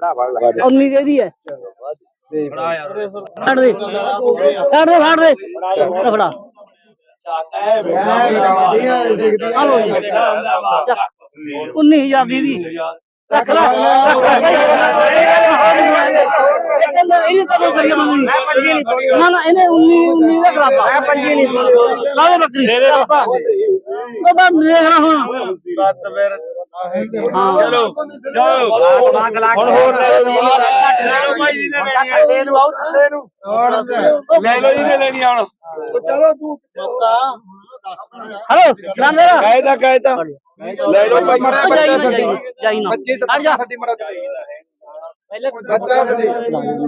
19 ਦੇ ਦੀ ਹੈ ਫੜ ਦੇ ਫੜ ਦੇ ਫੜ ਦੇ ਲੈ ਫੜਾ ਹਲੋ 19000 ਦੀ ਦੀ ਰੱਖ ਲੈ ਇਹਨੇ ਕਦੋਂ ਕਰੀ ਮੰਗਣੀ ਨਾ ਨਾ ਇਹਨੇ 19 19 ਦਾ ਕਰਾਪਾ ਮੈਂ ਪੰਜੀ ਨਹੀਂ ਲਾ ਦੇ ਦੇ ਦੇ ਦੇਖਣਾ ਹੁਣ ਚਲੋ ਚਲੋ ਹੋਰ ਲੈ ਲਓ ਭਾਈ ਜੀ ਨੇ ਲੈਣੀ ਆ। ਇਹਨੂੰ ਆਉ ਥੱਲੇ ਨੂੰ ਲੈ ਲਓ। ਜੀ ਨੇ ਲੈਣੀ ਆ ਹੁਣ। ਚਲੋ ਤੂੰ ਹਲੋ ਰਾਂਦੇ ਕਾਇਦਾ ਕਾਇਦਾ ਲੈ ਲਓ ਭਾਈ। ਜਾਈ ਨਾ। ਜਾਈ ਜਾਈ ਨਾ। ਬੱਚੇ ਸਾਡੀ ਮੜਾ ਪਹਿਲੇ ਬੱਚਾ ਸਾਡੀ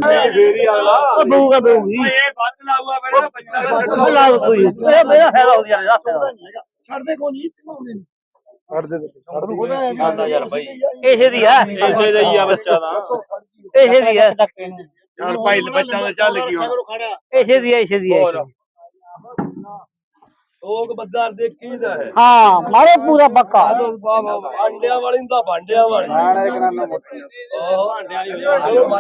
ਫੇਰੀ ਅਗਲਾ ਉਹ ਬਊਗਾ ਬਊਗੀ ਇਹ ਵੱਧ ਲਾਊਗਾ ਫਿਰ ਬੱਚਾ ਉਹ ਲਾ ਕੋਈ। ਇਹ ਮੇਰਾ ਫਾਇਦਾ ਹੋ ਗਿਆ ਦੱਸ ਛੱਡਦੇ ਕੋਈ ਨਹੀਂ ਛੱਡ ਦੇ ਆਂਦਾ ਯਾਰ ਭਾਈ ਇਸੇ ਦੀ ਹੈ ਇਸੇ ਦਾ ਹੀ ਆ ਬੱਚਾ ਦਾ। ਇਸੇ ਦੀ ਹੈ ਚੱਲ ਭਾਈ ਬੱਚਾ ਦਾ ਚੱਲ ਗਈ ਹੁਣ। ਇਸੇ ਦੀ ਹੈ ਇਸੇ ਦੀ ਹੈ ਹੋਰ। ਲੋਕ ਬਾਜ਼ਾਰ ਦੇਖੀ ਦਾ ਹੈ। ਹਾਂ ਮਾਰੇ ਪੂਰਾ ਪੱਕਾ। ਅੰਡਿਆਂ ਵਾਲੀ ਤਾਂ ਭਾਂਡਿਆਂ ਵਾਲੀ। ਆਣਾ ਇੱਕ ਨਾਨਾ ਮੋਟਾ ਉਹ ਅੰਡਿਆਂ ਵਾਲੀ ਹੋ?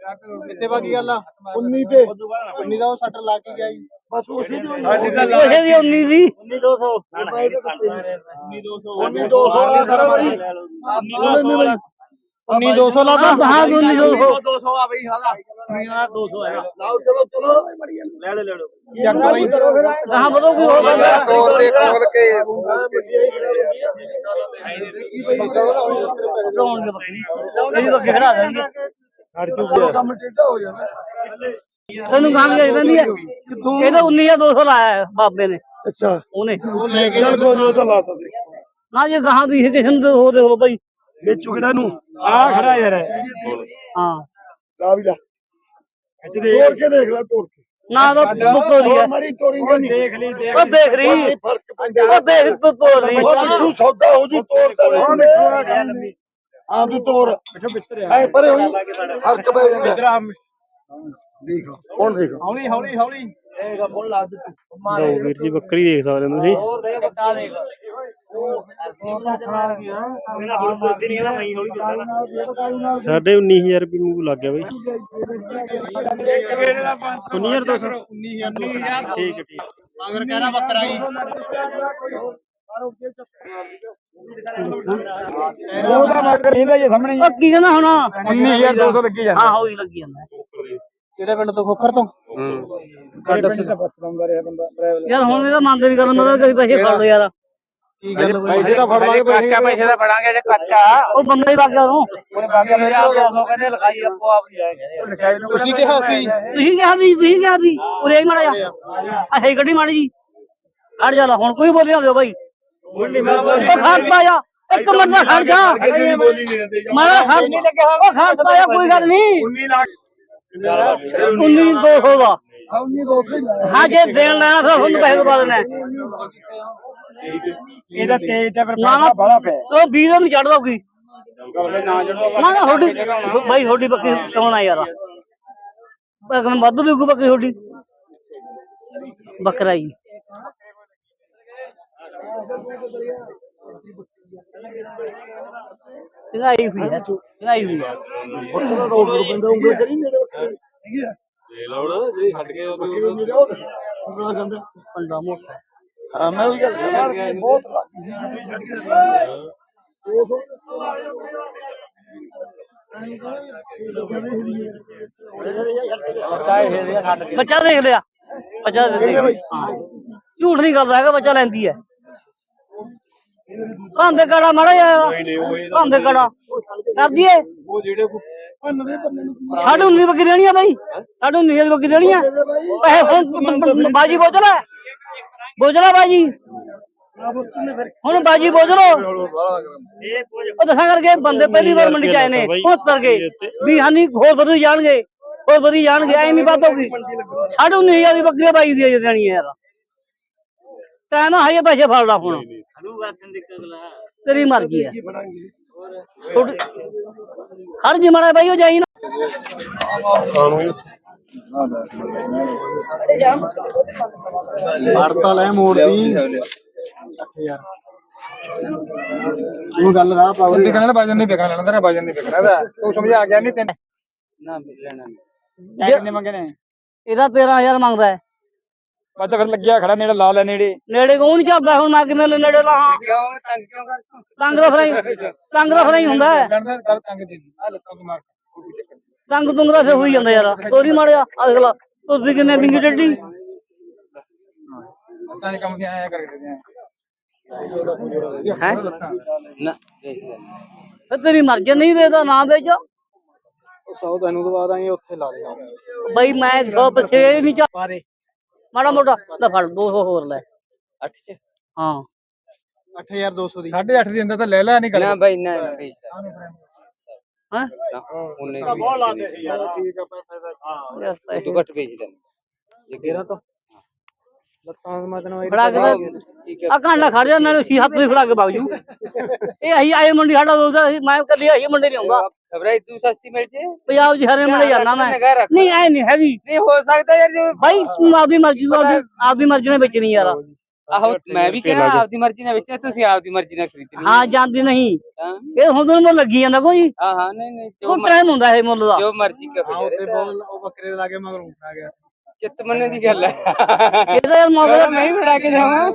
ਕਿੱਥੇ ਬਾਕੀ ਗੱਲ ਆ 19 ਤੇ 19 ਦਾ ਉਹ ਸੱਟਰ ਲਾ ਕੇ ਗਿਆ ਜੀ ਬਸ ਉਸੇ ਦੀ ਤਾਂ ਲਾ ਇਸੇ ਦੀ 19 ਦੀ 19200 19 200 ਲਾ ਖੜਾ ਬਾਈ 19 200 ਲਾ ਹਾਂ ਹਾਂ 1900 200 ਆ ਬਈ ਹਾਲਾ 200 ਹੈਗਾ ਲਾਓ ਚਲੋ ਚਲੋ ਲੈ ਲੈ ਲੈ ਲਓ ਚੱਕ ਬਾਈ ਕਹਾਂ ਬਦੋ ਕੋਈ ਹੋ ਗਿਆ ਤੋਰ ਦੇ ਖੋਲ ਕੇ ਲਾਉਣ ਦੇ ਬੱਕਰੀ ਇਹਦੀ ਬੱਕਰੀ ਖੜਾ ਦੇਣਗੇ ਕੰਮ ਟੇਢਾ ਹੋ ਜਾਣਾ। ਤੈਨੂੰ ਗਾਂ ਜਾਈ ਜਾਂਦੀ ਹੈ। ਇਹਦਾ 19 ਜਾਂ 200 ਲਾਇਆ ਬਾਬੇ ਨੇ। ਅੱਛਾ। ਉਹਨੇ। ਉਹ ਲੈ ਕੇ ਚੱਲ ਕੋਈ ਤਾਂ ਲਾਤਾ ਦੇ ਨਾ ਜੇ ਗਾਂ ਦੀ ਕਿਸੇ ਨੂੰ ਹੋ ਦੇਖ ਲੋ ਭਾਈ। ਵੇਚੂ ਕਿਹੜਾ ਨੂੰ ਆ ਖੜਾ ਯਾਰ। ਹਾਂ। ਲਾ ਵੀ ਲਾ। ਤੋੜ ਕੇ ਦੇਖ ਲੈ ਤੋੜ ਕੇ। ਨਾ ਤਾਂ ਬੁੱਕੋ ਦੀ ਹੈ। ਮੜੀ ਤੋੜੀ ਨਹੀਂ ਦੇਖ ਲਈ ਉਹ ਦੇਖ ਰਹੀ ਉਹ ਦੇਖ ਤੋੜ ਰਹੀ ਉਹ ਤੂੰ ਸੌਦਾ ਹੋ ਜੂ ਤੋੜ ਤਾਂ ਲੈ ਆ ਤੂੰ ਤੋੜ ਐ ਪਰੇ ਹੋਈ ਫ਼ਰਕ ਪੈ ਜਾਂਦਾ। ਦੇਖ ਹੁਣ ਦੇਖ। ਹੌਲੀ ਹੌਲੀ ਹੌਲੀ। ਇਹ ਮੁੱਲ ਲਾ ਦੇ ਤੂੰ ਲਓ ਵੀਰ ਜੀ ਬੱਕਰੀ ਦੇਖ ਸਕਦੇ ਹੋ ਤੁਸੀਂ। ਹੋਰ ਦੇਖ ਬੱਕਾ ਦੇਖ ਸਾਡੇ 19000 ਰੁਪਏ ਨੂੰ ਲੱਗ ਗਿਆ ਬਈ। 19200 19200 ਠੀਕ ਠੀਕ ਹੈ। ਅਗਰ ਕਹਿਣਾ ਬੱਕਰਾ ਹੀ ਉਹਦਾ ਮਗਰ ਇਹਦਾ ਜੇ ਸਾਹਮਣੇ ਉਹ ਕੀ ਕਹਿੰਦਾ ਹੁਣ। 19200 ਲੱਗੀ ਜਾਂਦਾ। ਹਾਂ ਹੋਈ ਲੱਗੀ ਜਾਂਦਾ। ਕਿਹੜੇ ਪਿੰਡ ਤੋਂ ਖੋਖਰ ਤੋਂ? ਕੱਢ ਸੀ ਤਾਂ? ਬਚਦਾ ਰਿਹਾ ਬੰਦਾ ਡਰਾਈਵਰ ਯਾਰ ਹੁਣ ਇਹਦਾ ਮੰਨਦੇ ਨਹੀਂ ਕਰਨ ਦਾ ਕਈ ਪੈਸੇ ਫੜ ਲਓ ਯਾਰ। ਕੀ ਗੱਲ ਹੋਈ? ਪੈਸੇ ਤਾਂ ਫੜ ਲਾਂਗੇ ਕੱਚਾ ਪੈਸੇ ਦਾ ਫੜਾਂਗੇ ਜੇ ਕੱਚਾ। ਉਹ ਬੰਦਾ ਹੀ ਵਗ ਗਿਆ ਉਦੋਂ। ਉਹਨੇ ਬਾਕੀ ਮੇਰੇ ਆਪ ਦੋ ਕਹਿੰਦੇ ਲਿਖਾਈ ਆਪੋ ਆਪ ਨਹੀਂ ਆਏ ਲਿਖਾਈ ਨੂੰ ਤੁਸੀਂ ਕਿਹਾ ਸੀ? ਤੁਸੀਂ ਕਿਹਾ ਵੀ ਤੁਸੀਂ ਕਿਹਾ ਵੀ ਉਰੇ ਹੀ ਮਾੜਾ ਜਾ ਗੱਡੀ ਮਾੜੀ ਜੀ। ਖੜ ਜਾ ਲਾ ਹੁਣ ਕੋਈ ਬੋਲਿਆ ਦਿਓ ਬਾਈ। ਉਹ ਖਾਦ ਪਾਇਆ ਇੱਕ ਮਿੰਟ ਦਾ ਖੜ ਜਾ। ਬੋਲੀ ਨਹੀਂ ਦਿੰਦੇ ਮਾਰਾ ਖਾਦ ਉਹ ਖਾਦ ਪਾਇਆ ਕੋਈ ਗੱਲ ਨਹੀਂ। 19 ਲੱਖ। 19 200 ਦਾ ਆਉ ਨਹੀਂ ਦੋਸਤ ਹੀ ਹਾਂ ਜੇ ਦੇਣ ਲੈਣਾ ਫਿਰ ਤੁਹਾਨੂੰ ਪੈਸੇ ਦਵਾ ਦੇਣਾ। ਇਹਦਾ ਤੇਜ ਤੇ ਫਿਰ ਨਾ ਨਾ। ਬੜਾ ਪਿਆ। ਉਹ 20 ਦਾ ਨਹੀਂ ਚੜਦਾ ਕੋਈ ਨਾ ਨਾ ਤੁਹਾਡੀ ਬਾਈ ਤੁਹਾਡੀ ਬੱਕਰੀ ਕੌਣਾ ਯਾਰ? ਬਕਨ ਵੱਧ ਵੀ ਕੋਈ ਬੱਕਰੀ ਤੁਹਾਡੀ। ਬੱਕਰਾ ਹੀ ਚੰਗਾਈ ਹੋਈ ਹੈ ਚੰਗਾਈ ਹੋਈ ਹੈ ਉੱਥੇ ਰੋਡ ਪਰ ਬੰਦਾ ਉਂਗਲ ਕਰੀ ਨੇੜੇ ਬੱਕਰੇ ਠੀਕ ਹੈ ਦੇ ਲਓ ਜੇ ਛੱਡ ਕੇ ਉਹ ਬੱਕਰੇ ਨੇੜੇ ਉਹ ਉਂਗਲਾ ਜਾਂਦਾ ਪੰਡਾ ਮੋਟਾ ਹੈ। ਹਾਂ ਮੈਂ ਵੀ ਗੱਲ ਕਰ ਰਿਹਾ ਬਹੁਤ ਲੱਗ ਗਈ ਗੱਡੀ ਛੱਡ ਕੇ ਬੱਚਾ ਦੇਖ ਲਿਆ ਬੱਚਾ ਦੇਖ ਲਿਆ ਹਾਂ ਝੂਠ ਨਹੀਂ ਕਰਦਾ ਹੈਗਾ ਬੱਚਾ ਲੈਂਦੀ ਹੈ ਭਾਂਦੇ ਕੜਾ ਮਾੜਾ ਭਾਂਦੇ ਕੜਾ ਕਰ ਦਈਏ ਉਹ ਜਿਹੜੇ ਸਾਡੇ 19 ਬੱਕਰੀ ਦੇਣੀ ਆ ਬਾਈ। ਸਾਡੇ 19 ਦੀ ਬੱਕਰੀ ਦੇਣੀ ਆ। ਪੈਸੇ ਬਾਜੀ ਬੋਝ ਲੈ। ਬੋਝ ਲੈ ਬਾਜੀ। ਹੁਣ ਬਾਜੀ ਬੋਝ ਲੋ ਉਹ ਦੱਸਾਂ ਕਰਕੇ ਬੰਦੇ ਪਹਿਲੀ ਵਾਰ ਮੰਡੀ ਚ ਆਏ ਨੇ ਉਹ ਤਰ ਗਏ। ਵੀ ਹਾਨੀ ਹੋਰ ਵਧੂ ਜਾਣਗੇ ਹੋਰ ਵਧੀ ਜਾਣਗੇ ਐ ਨਹੀਂ ਬਾਤ ਹੋਗੀ ਸਾਡੇ 19000 ਦੀ ਬੱਕਰੀ ਬਾਈ ਦੀ ਦੇਣੀ ਯਾਰ। ਤੈਨੂੰ ਹਜੇ ਪੈਸੇ ਫੜ ਲਾ ਹੁਣ ਤੇਰੀ ਮਰਜ਼ੀ ਹੈ ਖੜ ਜੀ ਮਾੜਾ ਬਾਈ ਉਹ ਜਾਈ ਨਾ। ਵਰਤਾ ਲੈ ਮੋੜ ਦੀ। ਉਹ ਗੱਲ ਰਾਹ ਪਾਉ ਵਿਕਣਾ ਵਜਨ ਨਹੀਂ ਵਿਕਣਾ ਲੈਣਾ ਤੇਰਾ ਵਜਨ ਨਹੀਂ ਵਿਕਣਾ ਇਹਦਾ। ਤੂੰ ਸਮਝਾ ਗਿਆ ਨਹੀਂ ਤੈਨੂੰ। ਨਾ ਲੈਣਾ ਨਹੀਂ ਕਿੰਨੇ ਮੰਗੇ ਨੇ। ਇਹਦਾ 13000 ਮੰਗਦਾ ਹੈ। ਬਸ ਤਾਂ ਫਿਰ ਲੱਗਿਆ ਖੜਾ ਨੇੜੇ ਲਾ ਲੈ ਨੇੜੇ। ਨੇੜੇ ਕੌਣ ਨਹੀਂ ਚੱਲਦਾ ਹੁਣ ਮੈਂ ਕਿਵੇਂ ਲੈ ਨੇੜੇ ਲਾਹਾਂ ਕਿਉਂ ਤੰਗ ਕਿਉਂ ਕਰਦਾ ਤੰਗ ਦਾ ਫਰਾਈ ਤੰਗ ਦਾ ਫਰਾਈ ਹੁੰਦਾ ਹੈ। ਕਰ ਤੰਗ ਦੇ ਆ ਲੱਤਾਂ ਤੋਂ ਮਾਰ ਤੰਗ ਤੁੰਗ ਦਾ ਫੇ ਹੋਈ ਜਾਂਦਾ ਯਾਰ। ਤੋਰੀ ਮਾਰਿਆ ਅਗਲਾ। ਤੁਸੀਂ ਕਿੰਨੇ ਬਿੰਗੀ ਡੱਡੀ? ਪਤਾ ਨਹੀਂ ਕੰਮ ਕਿਆ ਆਇਆ ਕਰਕੇ ਦੇ ਹੈ? ਨਾ। ਲੈ ਤੇ ਤੇਰੀ ਮਰਜ਼ੀ ਨਹੀਂ ਦੇਦਾ ਨਾ ਵੇਚ। ਸੌ ਤੈਨੂੰ ਬਾਅਦ ਆਈ ਉੱਥੇ ਲਾ ਲਿਆ ਬਈ ਮੈਂ ਸੌ ਪਛੇ ਨਹੀਂ ਚਾ ਪਾਰੇ। ਮਾੜਾ ਮੋਟਾ ਲੈ ਫੜ 200 ਹੋਰ ਲੈ। 8 ਚ? ਹਾਂ। 8200 ਦੀ 8.5 ਦੀ। ਅੰਦਰ ਤਾਂ ਲੈ ਲੈ ਨਹੀਂ ਗੱਲ। ਨਾ ਬਾਈ ਨਾ ਨਾ ਵੇਚਦਾ ਹਾਂ? ਉਹਨੇ ਬਹੁਤ ਲਾਦੇ ਸੀ ਯਾਰ। ਠੀਕ ਆ ਪੈਸਾ ਤੂੰ ਘੱਟ ਵੇਚ ਦੇ ਜੇ ਕਿਹੜਾ ਤਾਂ ਲੱਤਾਂ ਤੋਂ ਮਤਨ ਫੜਾ ਕੇ ਠੀਕ ਹੈ ਆ ਕਾਂਡਾ ਖੜ ਜਾ ਨਾਲੇ ਸੀ ਹੱਥ ਵੀ ਫੜਾ ਕੇ ਬਾਜੂ ਇਹ ਅਹੀ ਆਏ ਮੰਡੀ ਸਾਡਾ ਮੈਂ ਕਦੀ ਅਹੀ ਮੰਡੀ ਨਹੀਂ ਆਉਂਦਾ। ਖਬਰਾਂ ਤੂੰ ਸਸਤੀ ਮਿਲ ਜੇ? ਪੰਜਾਬ ਜੀ ਹਰੇ ਮੰਡੀ ਜਾਣਾ ਮੈਂ। ਨਹੀਂ ਐ ਨਹੀਂ ਹੈਗੀ ਨਹੀਂ ਹੋ ਸਕਦਾ ਯਾਰ ਜੇ ਭਾਈ ਤੂੰ ਆਪਦੀ ਮਰਜ਼ੀ ਨਾਲ ਆਪਦੀ- ਮਰਜ਼ੀ ਨਾਲ ਵੇਚਣੀ ਯਾਰ। ਆਹੋ ਮੈਂ ਵੀ ਕਿਹਾ ਆਪਦੀ ਮਰਜ਼ੀ ਨਾਲ ਵੇਚਣਾ ਤੁਸੀਂ ਆਪਦੀ ਮਰਜ਼ੀ ਨਾਲ ਖਰੀਦਣੀ ਹਾਂ ਜਾਂਦੀ ਨਹੀਂ। ਇਹ ਹੁਣ ਤੁਹਾਨੂੰ ਲੱਗੀ ਜਾਂਦਾ ਕੋਈ? ਹਾਂ ਹਾਂ ਨਹੀਂ ਨਹੀਂ ਜੋ ਟਾਈਮ ਹੁੰਦਾ ਇਹ ਮੁੱਲ ਦਾ। ਜੋ ਮਰਜ਼ੀ ਕਰੋ ਉਹ ਬੱਕਰੇ ਦੇ ਲਾਗੇ ਮਗਰ ਆ ਗਿਆ। ਚਿੱਤ ਮੰਨੇ ਦੀ ਗੱਲ ਹੈ। ਇਹਦਾ ਯਾਰ ਮਗਰ ਮੈਂ ਹੀ ਫੜਾ ਕੇ ਜਾਵਾਂ।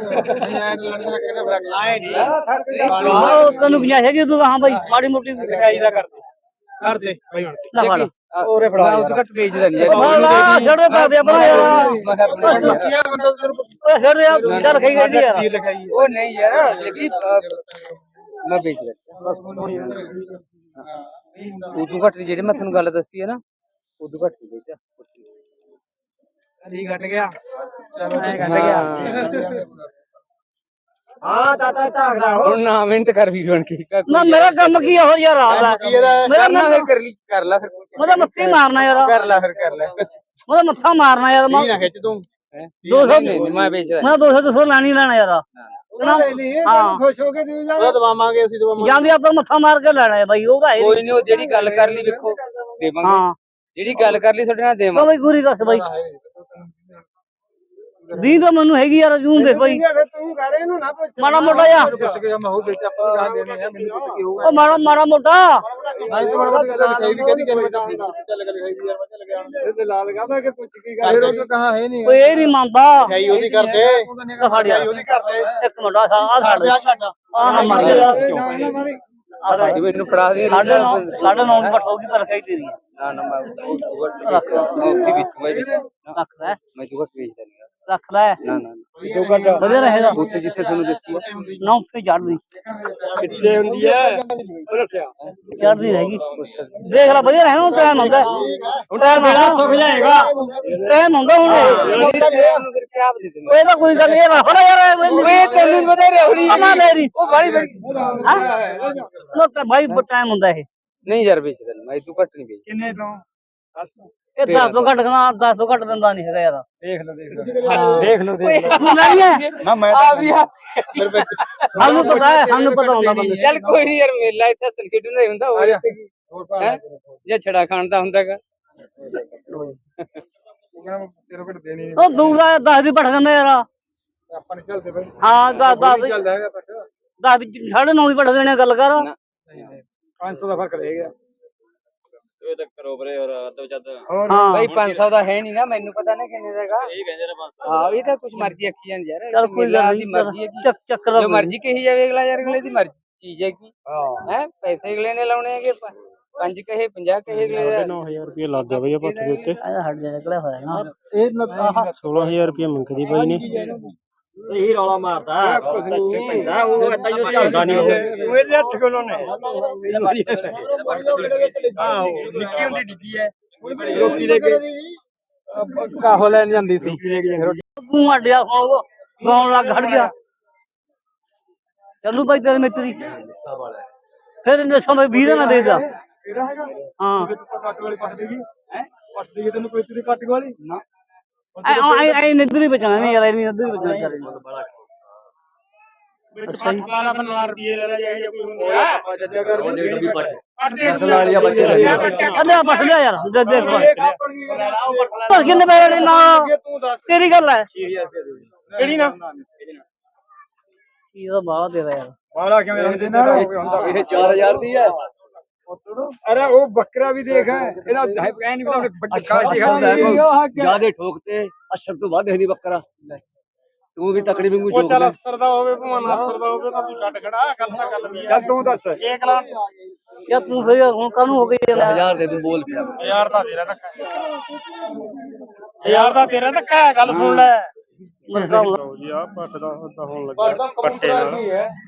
ਆਏ ਨਹੀਂ ਆਹ ਤੈਨੂੰ ਪੰਜਾਹ ਹੈਗੀ ਤੂੰ ਹਾਂ ਭਾਈ ਮਾੜੀ ਮੋਟੀ ਦਾ ਦੇ। ਕਰ ਦੇ ਬਾਈ ਹੁਣ। ਲੈ ਫੜ। ਉਹਰੇ ਫੜਾ ਉਹ ਘੱਟ ਵੇਚਦਾ ਨਹੀਂ। ਯਾਰ ਫੜਾ ਛੱਡ ਪਾ ਦੇ ਆਪਣਾ ਯਾਰ। ਮੈਂ ਕਿਹਾ ਆਪਣਾ ਓਏ ਛੱਡ ਦੇ ਯਾਰ ਚੱਲ ਖਾਈ ਗਈ ਯਾਰ ਲਿਖਾਈ ਉਹ ਨਹੀਂ ਯਾਰ ਲੇਕਿਨ ਅਹ, ਮੈਂ ਵੇਚ ਰਿਹਾ ਉਦੋਂ ਘੱਟ ਜਿਹੜੀ ਮੈਂ ਤੁਹਾਨੂੰ ਗੱਲ ਦੱਸੀ ਹੈ ਨਾ ਉਦੋਂ ਘੱਟ ਦੀ ਵੇਚਦਾ। ਠੀਕ ਘਟ ਗਿਆ। ਚਲੋ ਘੱਟ ਗਿਆ। ਹਾਂ ਤਾਤਾ ਝਾਗਦਾ ਹੋ ਹੁਣ ਨਾ ਮਿਹਨਤ ਕਰ ਵੀ ਬਣ ਕੇ ਨਾ ਮੇਰਾ ਕੰਮ ਕੀ ਆ ਹੋ ਯਾਰ ਆ। ਲੈ ਮੇਰਾ ਕਰਨਾ ਨਾ ਫਿਰ ਕਰ ਲਈ ਕਰ ਲੈ ਫਿਰ ਉਹਦਾ ਮੱਥਾ ਹੀ ਮਾਰਨਾ ਯਾਰ। ਕਰ ਲੈ ਫਿਰ ਕਰ ਲੈ। ਉਹਦਾ ਮੱਥਾ ਮਾਰਨਾ ਯਾਰ ਮੈਂ ਨਾ ਖਿੱਚ ਤੂੰ। ਦੋ ਸੌ ਨਹੀਂ ਨਹੀਂ, ਮੈਂ ਵੇਚਦਾ। ਮੈਂ 200 200 ਲੈਣੀ ਲੈਣਾ ਯਾਰ। ਉਹਦਾ ਲੈ ਲਈ ਹਾਂ। ਖੁਸ਼ ਹੋ ਕੇ ਦੇ ਜਾ। ਦਵਾਵਾਂਗੇ ਅਸੀਂ ਦਵਾਵਾਂਗੇ। ਜਾਂਦੀ ਆਪਾਂ ਮੱਥਾ ਮਾਰ ਕੇ ਲੈਣਾ ਹੈ ਬਾਈ ਉਹਦਾ ਹੈ ਕੋਈ ਨਹੀਂ। ਉਹ ਜਿਹੜੀ ਗੱਲ ਕਰ ਲਈ ਵੇਖੋ। ਦੇਵਾਂਗੇ। ਹਾਂ ਜਿਹੜੀ ਗੱਲ ਕਰ ਲਈ ਤੁਹਾਡੇ ਨਾਲ ਤਾਂ ਦੇਵਾਂਗੇ। ਬਾਈ ਪੂਰੀ ਦੱਸ ਬਾਈ ਦੀ ਤਾਂ ਮੈਨੂੰ ਹੈਗੀ ਯਾਰ ਜੂੰ ਦੇਖ ਬਾਈ ਫਿਰ ਤੂੰ ਕਰ ਇਹਨੂੰ ਨਾ ਪੁੱਛ ਮਾੜਾ ਮੋਟਾ ਜਿਹਾ ਪੁੱਛ ਕੇ ਮੈਂ ਉਹ ਵਿੱਚ ਆਪਾਂ ਨੂੰ ਦੇਣੇ ਆ ਮੈਨੂੰ ਪੁੱਛ ਕੇ ਹੋਊਗਾ ਉਹ ਮਾੜਾ ਮਾੜਾ ਮੋਟਾ ਨਹੀਂ ਤੇ ਮਾੜਾ ਮੋਟਾ ਗੱਲ ਲਿਖਾਈ ਵੀ ਕਹਿੰਦੀ ਕਿ ਮੈਂ ਚੱਲ ਗੱਲ ਲਿਖਾਈ ਵੀ ਯਾਰ ਮੈਂ ਚੱਲ ਗਿਆ ਇਹ ਤੇ ਲਾਲ ਲਗਾਦਾ ਕਿ ਪੁੱਛ ਕੀ ਕਰ ਫਿਰ ਉਹ ਤਾਂ ਕਹਾ ਹੈ ਨਹੀਂ ਕੋਈ ਇਹ ਨਹੀਂ ਮੰਨਦਾ ਲਿਖਾਈ ਉਹਦੀ ਕਰਦੇ ਤਾਂ ਫੜ ਯਾਰ ਉਹਦੀ ਕਰਦੇ ਇੱਕ ਮਿੰਟ ਆ ਆ ਛੱਡ ਦੇ ਛੱਡ ਆ ਨਾ ਮਾਰ ਯਾਰ ਆ ਸਾਡੀ ਮੈਨੂੰ ਫੜਾ ਦੇ ਸਾਡੇ ਨੌ ਸਾਡੇ ਨੌ ਦੀ ਪਠੋਗੀ ਪਰ ਕਹੀ ਤੇਰੀ ਨਾ ਨਾ ਮੈਂ ਮੈਂ ਉੱਥੇ ਵਿੱਚ ਮੈਂ ਰੱਖ ਮੈਂ ਜੁਗਤ ਵੇਚਦਾ ਨਹੀਂ ਰੱਖ ਲੈ ਨਾ ਨਾ ਜੋ ਕਰ ਵਧੀਆ ਰਹੇਗਾ। ਉੱਥੇ ਜਿੱਥੇ ਤੁਹਾਨੂੰ ਦੱਸੀ ਆ ਨੌ ਤੇ ਚੜਦੀ ਕਿੱਥੇ ਹੁੰਦੀ ਹੈ? ਉਹ ਰੱਖਿਆ। ਚੜਦੀ ਰਹੇਗੀ। ਦੇਖ ਲੈ ਵਧੀਆ ਰਹੇ ਹੁਣ ਟਾਈਮ ਹੁੰਦਾ ਹੁਣ ਟਾਈਮ ਬੜਾ ਸੁੱਕ ਜਾਏਗਾ ਟਾਈਮ ਹੁੰਦਾ ਹੁਣ। ਇਹ ਤਾਂ ਕੋਈ ਗੱਲ ਇਹ ਨਾ ਫੜਾ ਯਾਰ ਵੇ ਤੈਨੂੰ ਬਦੇ ਰੇਵੜੀ ਨਾ ਮੇਰੀ। ਉਹ ਬਾੜੀ ਬੜੀ ਲੋ ਤਾਂ ਭਾਈ ਟਾਈਮ ਹੁੰਦਾ ਇਹ। ਨਹੀਂ ਯਾਰ ਵੇਚਦਾ ਨਹੀਂ ਮੈਂ ਤੂੰ ਘੱਟ ਨਹੀਂ ਵੇਚ। ਕਿੰਨੇ ਤੋਂ। ਇਹ 10 ਤੋਂ। ਘੱਟ ਕਨਾ 10 ਤੋਂ ਘੱਟ ਦਿੰਦਾ ਨਹੀਂ ਹੈਗਾ ਯਾਰ। ਦੇਖ ਲਓ ਦੇਖ ਲਓ ਦੇਖ ਲਓ ਦੇਖ ਲਓ। ਤੂੰ ਨਹੀਂ ਹੈ ਨਾ ਮੈਂ ਆ ਵੀ ਆ। ਸਾਨੂੰ ਪਤਾ ਹੈ ਸਾਨੂੰ ਪਤਾ ਹੁੰਦਾ ਬੰਦੇ ਚੱਲ ਕੋਈ ਨਹੀਂ ਯਾਰ ਮੇਲਾ ਇੱਥੇ ਅਸਲ ਖੇਡੂ ਨਹੀਂ ਹੁੰਦਾ ਹੋਰ ਇੱਥੇ ਕੀ? ਹੋਰ ਪਾ ਹੈ? ਜਾਂ ਛੜਾ ਖਾਣ ਦਾ ਹੁੰਦਾਗਾ ਉਹ ਕਹਿੰਦਾ ਤੇਰੇ ਕੋਲ ਦੇਣੀ ਨਹੀਂ। ਉਹ ਦੂਰਾ 10 ਦੀ ਪੜ ਦਿੰਦੇ ਯਾਰ। ਆਪਾਂ ਨਹੀਂ ਚੱਲਦੇ ਬਈ। ਹਾਂ 10 10 ਚੱਲਦਾ ਹੈਗਾ ਪੱਟ 10 ਵਿੱਚ ਸਾਢੇ ਨੌ ਦੀ ਪੜ ਦੇਣੇ ਗੱਲ ਕਰ। ਨਾ 500 ਦਾ ਫ਼ਰਕ ਰਹਿ ਗਿਆ। ਇਹ ਤਾਂ ਕਰੋ ਬਰੇ ਹੋਰ ਅੱਧ ਜਦ ਹੋਰ? ਹਾਂ। ਬਈ 500 ਦਾ ਹੈ ਨਹੀਂ ਨਾ ਮੈਨੂੰ ਪਤਾ ਨਾ ਕਿੰਨੇ ਦਾ ਹੈਗਾ। ਇਹ ਕਹਿੰਦੇ ਨੇ 500 ਹਾਂ ਇਹ ਤਾਂ ਕੁਝ ਮਰਜ਼ੀ ਆਖੀ ਜਾਂਦੀ ਯਾਰ ਇਹ ਚੱਲ ਤਾਂ ਕੋਈ ਮੇਲਾ ਗੱਲ ਦੀ ਨਹੀਂ ਮਰਜ਼ੀ ਹੈ ਕਿ ਚੱਕ ਚੱਕਰ ਜੋ ਮਰਜ਼ੀ ਕਹੀ ਜਾਵੇ ਅਗਲਾ ਯਾਰ ਅਗਲੇ ਦੀ ਮਰਜ਼ੀ ਚੀਜ਼ ਹੈ ਕਿ ਹਾਂ। ਹੈ ਪੈਸੇ ਅਗਲੇ ਨੇ ਲਾਉਣੇ ਹੈਗੇ ਪ- ਪੰਜ ਕਹੇ 50 ਕਹੇ ਅਗਲੇ ਦਾ 9000 ਰੁਪਏ ਲੱਗ ਗਿਆ ਬਈ ਆ ਪੱਠ ਦੇ ਉੱਤੇ। ਆਹ ਹਟ ਜਾ ਨਿਕਲਿਆ ਹੋਇਆ ਨਾ ਇਹ 16000 ਰੁਪਏ ਮੰਗਦੀ ਬਾਈ ਨੇ। ਇਹ ਰੌਲਾ ਮਾਰਦਾ। ਪੈਂਦਾ ਉਹ ਤੈਨੂੰ ਚੱਲਦਾ ਨਹੀਂ। ਉਹ। ਇਹਦੇ ਹੱਥ ਕੋਲੋਂ ਨੇ ਆਹੋ। ਨਿੱਕੀ ਹੁੰਦੀ ਡਿੱਗੀ ਹੈ। ਰੋਟੀ ਦੇ ਕੇ ਕਾਹੋ ਲੈਣ ਜਾਂਦੀ ਸੀ? ਲੈ ਤੂੰ ਅੱਡਿਆ ਹੁਣ ਉਹ ਗਾਉਣ ਲੱਗ ਖੜ ਗਿਆ। ਚੱਲੂ ਭਾਈ ਤੇਰੇ ਮਿੱਤਰੀ। ਫਿਰ ਇਹਨੇ ਸਮੇਂ 20 ਦਾ ਨਾ ਦੇਦਾ ਤੇਰਾ ਹੈਗਾ? ਹਾਂ। ਕੱਟ ਵਾਲੀ ਪੱਟ ਦੇਗੀ। ਹੈ ਪੱਟ ਦੇਗੀ ਤੈਨੂੰ ਕੋਈ ਤੇਰੀ ਕੱਟ ਵਾਲੀ? ਨਾ। ਐ ਨਿੱਧਰ ਹੀ ਬਚਣਾ ਨਹੀਂ ਯਾਰ ਇਹ ਨਿੱਧਰ ਹੀ ਬਚਣਾ ਚਾਰੇ ਅੱਛਾ ਜੀ ਵਾਲਾ ਬਣਾ ਰੁਪਏ ਲੈ ਲੈ ਜਾਂ ਕੋਈ ਹੁੰਦਾ ਜੱਜਾ ਕਰ ਉਹ ਜਿਹੜੀ ਵੀ ਪੱਟ ਨਸਲ ਵਾਲੀਆਂ ਬੱਚੇ ਲੈ ਕਹਿੰਦੇ ਆ। ਪੱਟ ਲਿਆ ਯਾਰ ਦੇ ਦੇਖ ਪਰ ਕਿੰਨੇ ਪੈਸੇ ਨਾ ਤੂੰ ਦੱਸ। ਤੇਰੀ ਗੱਲ ਹੈ। 6000 ਰੁਪਏ ਦੇ ਕਿਹੜੀ ਨਾ? ਇਹਦਾ ਬਾਹਲਾ ਦੇ ਯਾਰ। ਵਾਲਾ ਕਿਵੇਂ ਰੰਗ ਜਿੰਨਾ ਹੁੰਦਾ ਇਹ 4000 ਦੀ ਹੈ। ਅਰੇ ਉਹ ਬੱਕਰਾ ਵੀ ਦੇਖ ਇਹਦਾ ਐ ਨਹੀਂ ਪਤਾ ਵੱਡੀ ਕਾਜ ਦੀ ਜਿਆਦੇ ਠੋਕਤੇ ਅਸ਼ਰ ਤੋਂ ਵੱਧ ਹੈ ਨਹੀਂ ਬੱਕਰਾ। ਤੂੰ ਵੀ ਤਕੜੀ ਵਾਂਗੂ ਉਹ ਜੋਗ ਚੱਲ ਲੈ ਅਸਰ ਦਾ ਹੋਵੇ ਭਾਵੇਂ ਅਸਰ ਦਾ ਹੋਵੇ ਤਾਂ ਤੂੰ ਛੱਡ ਖੜਾ ਗੱਲ ਤਾਂ ਗੱਲ ਵੀ ਚੱਲ ਤੂੰ ਦੱਸ। ਇੱਕ ਲਾਂ। ਯਾਰ ਤੂੰ ਫਿਰ ਹੁਣ ਕਾਹਨੂੰ ਹੋ ਗਈ ਯਾਰ? ਹਜ਼ਾਰ ਦੇ ਤੂੰ ਬੋਲ ਪਿਆ। ਯਾਰ ਦਾ ਤੇਰਾ ਧੱਕਾ ਯਾਰ ਦਾ ਤੇਰਾ ਧੱਕਾ ਹੈ, ਗੱਲ ਸੁਣ ਲੈ। ਮੁਰਗਾ ਜੀ ਆ ਪੱਟ ਦਾ ਤਾਂ ਹੋਣ ਲੱਗਾ ਪੱਟੇ ਨਾਲ।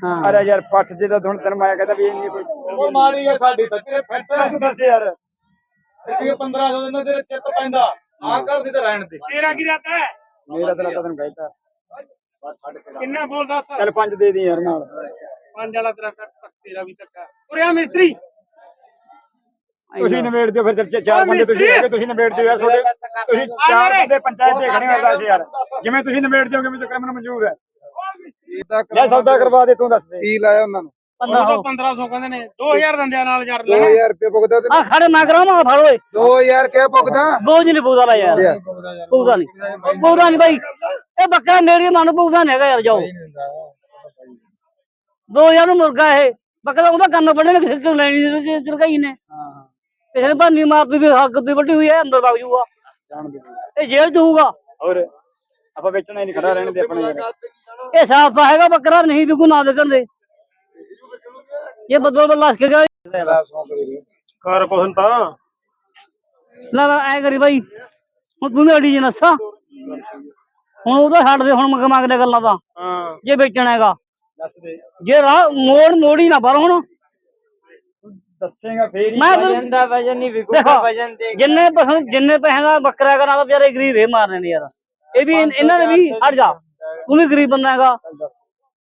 ਹਾਂ। ਅਰੇ ਯਾਰ ਪੱਠ ਜੇ ਤਾਂ ਹੁਣ ਤੈਨੂੰ ਮੈਂ ਕਹਿੰਦਾ ਵੀ ਇੰਨੀ ਕੋਈ ਉਹ ਮਾੜੀ ਹੈ ਸਾਡੀ ਬੱਕਰੇ ਫੱਟ ਤੂੰ ਦੱਸ ਯਾਰ। ਰੁਪਏ 1500 ਦਿਨ ਤੇਰੇ ਚਿੱਤ ਪੈਂਦਾ। ਆ ਕਰ ਦੀ ਤਾਂ ਰਹਿਣ ਦੇ। ਤੇਰਾ ਕੀ ਰਾਤਾ ਹੈ? ਮੇਰਾ ਤੇਰਾ ਤੈਨੂੰ ਕਹਿਤਾ। ਕਿੰਨਾ ਬੋਲ ਦੱਸ ਚੱਲ ਪੰਜ ਦੇ ਦੀ ਯਾਰ ਨਾਲ। ਪੰਜ ਵਾਲਾ ਤੇਰਾ ਕੱਟ ਤੇਰਾ ਵੀ ਧੱਕਾ। ਉਰਿਆ ਮਿਸਤਰੀ। ਤੁਸੀਂ ਨਿਬੇੜ ਦਿਓ ਫਿਰ ਚੱਲ ਚਾਰ ਬੰਦੇ ਤੁਸੀਂ ਹੈਗੇ ਤੁਸੀਂ ਨਿਬੇੜ ਦਿਓ ਯਾਰ ਤੁਹਾਡੇ। ਤੁਸੀਂ ਚਾਰ ਬੰਦੇ ਪੰਚਾਇਤ ਦੇ ਖੜੇ ਹੋ ਦੱਸ ਯਾਰ। ਜਿਵੇਂ ਤੁਸੀਂ ਨਿਬੇੜ ਦਿਓਗੇ ਮੈਂ ਮੈਨੂੰ ਮਨਜ਼ੂਰ ਹੈ। ਲੈ ਸੌਦਾ ਕਰਵਾ ਦੇ ਤੂੰ ਦੱਸ ਦੇ। ਕੀ ਲਾਇਆ ਉਹਨਾਂ ਨੂੰ? ਪੰਨਾ ਉਹ ਹੋ 1500 ਕਹਿੰਦੇ ਨੇ 2000 ਦੰਦਿਆਂ ਨਾਲ ਯਾਰ ਲੈਣਾ। 2000 ਰੁਪਏ ਭੁਗਦਾ ਤੇ ਆ ਖੜੇ ਨਾ ਕਰਾਵਾਂ ਫੜ ਓਏ। 2000 ਕਿਆ ਭੁਗਦਾ ਬੋਝ ਨਹੀਂ ਪਊਦਾ ਲੈ ਯਾਰ। ਪਊਦਾ ਨਹੀਂ। ਇਹ ਬੱਕਰਾ ਨੇੜੇ ਮਨ ਪਊਦਾ ਨਹੀਂ ਹੈਗਾ ਯਾਰ ਜਾਓ। ਦੋ ਹਜ਼ਾਰ ਨੂੰ ਮੁਰਗਾ ਇਹ। ਬੱਕਰਾ ਉਹਦਾ ਕੰਨ ਵੱਢਣੇ ਕਿਸੇ ਤੋਂ ਲੈਣੀ ਨਹੀਂ ਚਰਕਾਈ ਨੇ। ਕਿਸੇ ਨੇ ਭਾਨੀ ਮਾਰਦੀ ਵੀ ਹੱਕ ਦੀ ਵੱਡੀ ਹੋਈ ਹੈ ਅੰਦਰ ਵਗ ਜੂਗਾ। ਇਹ ਜੇਲ੍ਹ ਹੋਊਗਾ। ਹੋਰ ਆਪਾਂ ਵੇਚਣਾ ਹੀ ਨਹੀਂ ਖੜਾ ਰਹਿਣ ਦੇ ਆਪਣੇ ਇਹ ਸਾਫ਼ ਹੈਗਾ ਬੱਕਰਾ ਨਹੀਂ ਵੀ ਨਾ ਵਿਕਣ ਦੇ ਇਹ ਬਦਲ ਬਦਲ ਲੱਗ ਕੇ ਗਿਆ। ਕਰ ਕੋਹਨ ਤਾਂ। ਨਾ ਨਾ ਐ ਕਰੀ ਬਾਈ। ਹੁਣ ਤੂੰ ਅੜੀ ਜੇ ਨੱਸਾ ਹੁਣ ਉਹਦਾ ਛੱਡ ਦੇ ਹੁਣ ਮਗ ਮੰਗਦੇ ਗੱਲਾਂ ਤਾਂ। ਹਾਂ। ਜੇ ਵੇਚਣਾ ਹੈਗਾ। ਦੱਸ ਦੇ। ਜੇ ਰਾਹ ਮੋੜ ਮੋੜੀ ਨਾ ਪਰ ਹੁਣ। ਦੱਸੇਗਾ ਫੇਰ ਹੀ ਮੈਂ ਵਜਨ ਦਾ ਵਜਨ ਨਹੀਂ ਵਿਕੂਗਾ ਵਜਨ ਦੇ ਜਿੰਨੇ ਪੈਸੇ ਜਿੰਨੇ ਪੈਸੇ ਦਾ ਬੱਕਰਾ ਕਰਾਂ ਤਾਂ ਵਿਚਾਰੇ ਗਰੀਬ ਇਹ ਮਾਰਨੇ ਨੇ ਯਾਰ। ਇਹ ਵੀ ਇਹਨਾਂ ਨੇ ਵੀ ਹਟ ਜਾ। ਤੂੰ ਵੀ ਗਰੀਬ ਬੰਦਾ ਹੈਗਾ।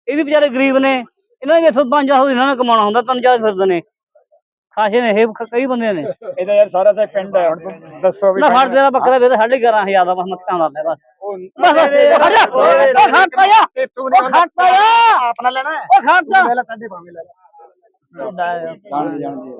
ਇਹ ਵੀ ਵਿਚਾਰੇ ਗਰੀਬ ਨੇ। ਇਹਨਾਂ ਨੇ ਪੰਜ ਹਜ਼ਾਰ ਇਹਨਾਂ ਨੇ ਕਮਾਉਣਾ ਹੁੰਦਾ ਤਿੰਨ ਚਾਰ ਫਿਰਦੇ ਨੇ। ਖਾਸੇ ਨੇ ਇਹ ਖ- ਕਈ ਬੰਦੇ ਨੇ। ਇਹਦਾ ਯਾਰ ਸਾਰਾ ਸਾ ਪਿੰਡ ਹੈ ਹੁਣ ਤੂੰ ਦੱਸੋ ਵੀ ਨਾ ਫੜ ਦੇਣਾ ਬੱਕਰਾ ਵੇ ਸਾਢੇ 11000 ਦਾ ਬਸ ਮੱਥਾ ਮਾਰਦਾ ਬਸ। ਬਸ ਬਸ, ਉਹ ਹਟ ਜਾ। ਉਹ ਖੜ ਪਾਇਆ। ਉਹ ਖੜ ਪਾਇਆ। ਆਪਣਾ ਲੈਣਾ ਹੈ। ਉਹ ਖੜ ਜਾ ਪਹਿਲਾਂ ਤੁਹਾਡੇ ਭਾਵੇਂ ਲੈ ਲੈ। ਜਾਣਦੇ ਜਾਣਦੇ